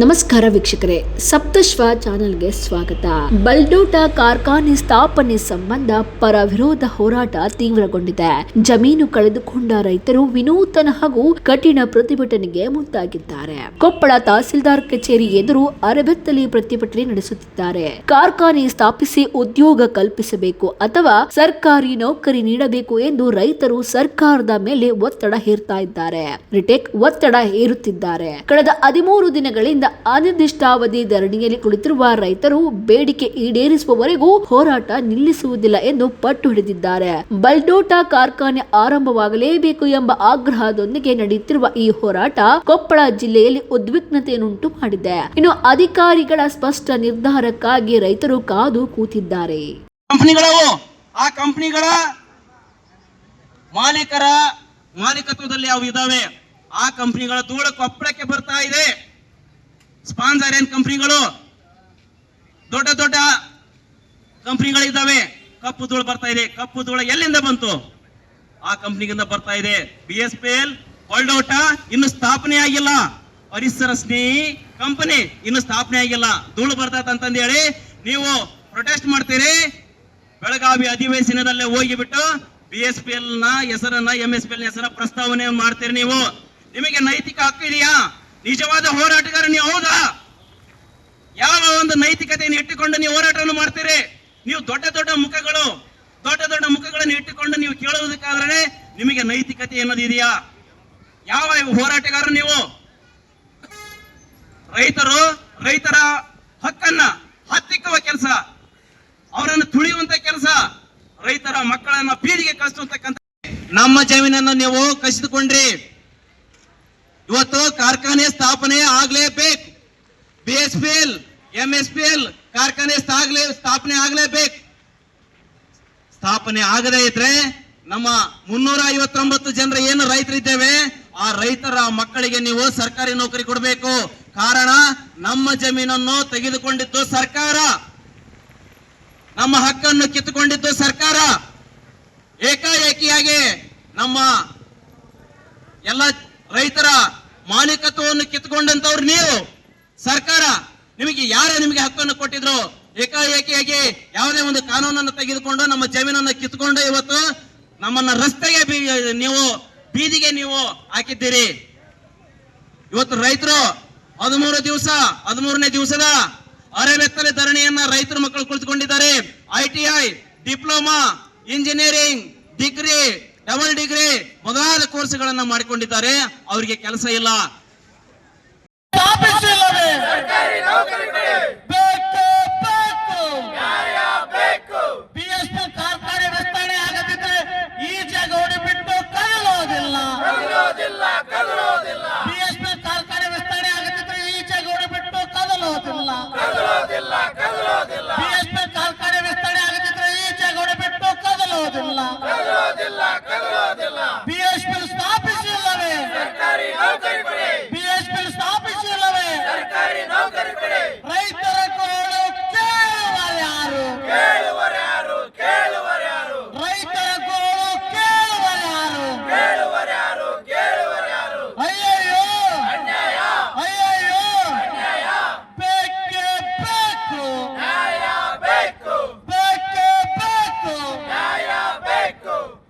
ನಮಸ್ಕಾರ ವೀಕ್ಷಕರೇ, ಸಪ್ತಶ್ವ ಚಾನೆಲ್ಗೆ ಸ್ವಾಗತ. ಬಲ್ಡೋಟ ಕಾರ್ಖಾನೆ ಸ್ಥಾಪನೆ ಸಂಬಂಧ ಪರ ವಿರೋಧ ಹೋರಾಟ ತೀವ್ರಗೊಂಡಿದೆ. ಜಮೀನು ಕಳೆದುಕೊಂಡ ರೈತರು ವಿನೂತನ ಹಾಗೂ ಕಠಿಣ ಪ್ರತಿಭಟನೆಗೆ ಮುಂದಾಗಿದ್ದಾರೆ. ಕೊಪ್ಪಳ ತಹಸೀಲ್ದಾರ್ ಕಚೇರಿ ಎದುರು ಅರಬೆತ್ತಲಿ ಪ್ರತಿಭಟನೆ ನಡೆಸುತ್ತಿದ್ದಾರೆ. ಕಾರ್ಖಾನೆ ಸ್ಥಾಪಿಸಿ ಉದ್ಯೋಗ ಕಲ್ಪಿಸಬೇಕು ಅಥವಾ ಸರ್ಕಾರಿ ನೌಕರಿ ನೀಡಬೇಕು ಎಂದು ರೈತರು ಸರ್ಕಾರದ ಮೇಲೆ ಒತ್ತಡ ಹೇರ್ತಾ ಇದ್ದಾರೆ. ರಿಟೆಕ್ ಒತ್ತಡ ಹೇರುತ್ತಿದ್ದಾರೆ. ಕಳೆದ ಹದಿಮೂರು ದಿನಗಳಿಂದ ಅನಿರ್ದಿಷ್ಟಾವಧಿ ಧರಣಿಯಲ್ಲಿ ಕುಳಿತಿರುವ ರೈತರು ಬೇಡಿಕೆ ಈಡೇರಿಸುವವರೆಗೂ ಹೋರಾಟ ನಿಲ್ಲಿಸುವುದಿಲ್ಲ ಎಂದು ಪಟ್ಟು ಹಿಡಿದಿದ್ದಾರೆ. ಬಲ್ಡೋಟ ಕಾರ್ಖಾನೆ ಆರಂಭವಾಗಲೇಬೇಕು ಎಂಬ ಆಗ್ರಹದೊಂದಿಗೆ ನಡೆಯುತ್ತಿರುವ ಈ ಹೋರಾಟ ಕೊಪ್ಪಳ ಜಿಲ್ಲೆಯಲ್ಲಿ ಉದ್ವಿಗ್ನತೆಯನ್ನುಂಟು ಮಾಡಿದೆ. ಇನ್ನು ಅಧಿಕಾರಿಗಳ ಸ್ಪಷ್ಟ ನಿರ್ಧಾರಕ್ಕಾಗಿ ರೈತರು ಕಾದು ಕೂತಿದ್ದಾರೆ. ಆ ಕಂಪನಿಗಳ ಮಾಲೀಕರ ಮಾಲೀಕತ್ವದಲ್ಲಿ ಅವು ಇದಾವೆ ಆ ಕಂಪನಿಗಳ ಧೂಳು ಕೊಪ್ಪಳಕ್ಕೆ ಬರ್ತಾ ಇದೆ. ಸ್ಪಾನ್ಸರ್ ಕಂಪನಿಗಳು? ದೊಡ್ಡ ದೊಡ್ಡ ಕಂಪ್ನಿಗಳಿದ್ದಾವೆ. ಕಪ್ಪು ಧೂಳು ಬರ್ತಾ ಇದೆ. ಕಪ್ಪು ಧೂಳು ಎಲ್ಲಿಂದ ಬಂತು? ಆ ಕಂಪನಿಗಿಂದ ಬರ್ತಾ ಇದೆ. ಬಿ ಎಸ್ ಪಿ ಎಲ್ ಹೊಲ್ಡೌಟ ಇನ್ನು ಸ್ಥಾಪನೆ ಆಗಿಲ್ಲ. ಪರಿಸರ ಸ್ನೇಹಿ ಕಂಪನಿ ಇನ್ನು ಸ್ಥಾಪನೆ ಆಗಿಲ್ಲ. ಧೂಳು ಬರ್ತೈತೆ ಅಂತಂದು ಹೇಳಿ ನೀವು ಪ್ರೊಟೆಸ್ಟ್ ಮಾಡ್ತೀರಿ. ಬೆಳಗಾವಿ ಅಧಿವೇಶನದಲ್ಲೇ ಹೋಗಿಬಿಟ್ಟು ಬಿ ಎಸ್ ಪಿ ಎಲ್ನ ಹೆಸರನ್ನ ಎಂ ಎಸ್ ಪಿ ಎಲ್ ಹೆಸರ ಪ್ರಸ್ತಾವನೆ ಮಾಡ್ತೀರಿ ನೀವು. ನಿಮಗೆ ನೈತಿಕ ಹಕ್ಕು ಇದೆಯಾ? ನಿಜವಾದ ಹೋರಾಟಗಾರ, ನೀವು ಹೌದಾ? ಯಾವ ಒಂದು ನೈತಿಕತೆಯನ್ನು ಇಟ್ಟುಕೊಂಡು ನೀವು ಹೋರಾಟವನ್ನು ಮಾಡ್ತೀರಿ? ನೀವು ದೊಡ್ಡ ದೊಡ್ಡ ಮುಖಗಳು, ದೊಡ್ಡ ದೊಡ್ಡ ಮುಖಗಳನ್ನು ಇಟ್ಟುಕೊಂಡು ನೀವು ಕೇಳುವುದಕ್ಕಾದ್ರೆ ನಿಮಗೆ ನೈತಿಕತೆ ಅನ್ನೋದು ಇದೆಯಾ? ಯಾವ ಹೋರಾಟಗಾರ ನೀವು? ರೈತರು, ರೈತರ ಹಕ್ಕನ್ನ ಹತ್ತಿಕ್ಕುವ ಕೆಲಸ, ಅವರನ್ನು ತುಳಿಯುವಂತ ಕೆಲಸ, ರೈತರ ಮಕ್ಕಳನ್ನ ಬೀದಿಗೆ ಕಳಿಸುವಂತಕ್ಕಂಥ ನಮ್ಮ ಜಮೀನನ್ನು ನೀವು ಕಸಿದುಕೊಂಡ್ರಿ. ಇವತ್ತು ಕಾರ್ಖಾನೆ ಸ್ಥಾಪನೆ ಆಗ್ಲೇಬೇಕು. B S P L M S P L ಕಾರ್ಖಾನೆ ಸ್ಥಾಪನೆ ಆಗ್ಲೇಬೇಕು. ಸ್ಥಾಪನೆ ಆಗದೇ ಇದ್ರೆ ನಮ್ಮ ಮುನ್ನೂರ ಐವತ್ತೊಂಬತ್ತು ಜನರ ಏನು ರೈತರಿದ್ದೇವೆ, ಆ ರೈತರ ಮಕ್ಕಳಿಗೆ ನೀವು ಸರ್ಕಾರಿ ನೌಕರಿ ಕೊಡಬೇಕು. ಕಾರಣ ನಮ್ಮ ಜಮೀನನ್ನು ತೆಗೆದುಕೊಂಡಿದ್ದು ಸರ್ಕಾರ. ನಮ್ಮ ಹಕ್ಕನ್ನು ಕಿತ್ತುಕೊಂಡಿದ್ದು ಸರ್ಕಾರ. ಏಕಾಏಕಿಯಾಗಿ ನಮ್ಮ ಎಲ್ಲ ರೈತರ ಮಾಲೀಕತ್ವವನ್ನು ಕಿತ್ಕೊಂಡಂತವ್ರು ನೀವು. ಸರ್ಕಾರ, ನಿಮಗೆ ಯಾರು ನಿಮಗೆ ಹಕ್ಕನ್ನು ಕೊಟ್ಟಿದ್ರು? ಏಕಾಏಕಿಯಾಗಿ ಯಾವುದೇ ಒಂದು ಕಾನೂನನ್ನು ತೆಗೆದುಕೊಂಡು ನಮ್ಮ ಜಮೀನನ್ನು ಕಿತ್ಕೊಂಡು ಇವತ್ತು ನಮ್ಮನ್ನ ರಸ್ತೆಗೆ ನೀವು, ಬೀದಿಗೆ ನೀವು ಹಾಕಿದ್ದೀರಿ. ಇವತ್ತು ರೈತರು ಹದಿಮೂರು ದಿವಸ, ಹದಿಮೂರನೇ ದಿವಸದ ಅರೆಬೆತ್ತಲೆ ಧರಣಿಯನ್ನ ರೈತರ ಮಕ್ಕಳು ಕುಳಿತುಕೊಂಡಿದ್ದಾರೆ. I T I, diploma, engineering, degree double degree ಮೊದಲಾದ ಕೋರ್ಸ್ಗಳನ್ನ ಮಾಡಿಕೊಂಡಿದ್ದಾರೆ. ಅವರಿಗೆ ಕೆಲಸ ಇಲ್ಲ. ಸ್ಥಾಪಿಸಿಲ್ಲವೇ ಬೇಕು ಬೇಕು. ಬಿಎಸ್ಪಿ ಕಾರ್ಖಾನೆ ವಿಸ್ತರಣೆ ಆಗದಿದ್ರೆ ಈಚೆ ಗೌಡಿ ಬಿಟ್ಟು ಕದಲೋದಿಲ್ಲ. ಬಿಎಸ್ಪಿ ಕಾರ್ಖಾನೆ ವಿಸ್ತರಣೆ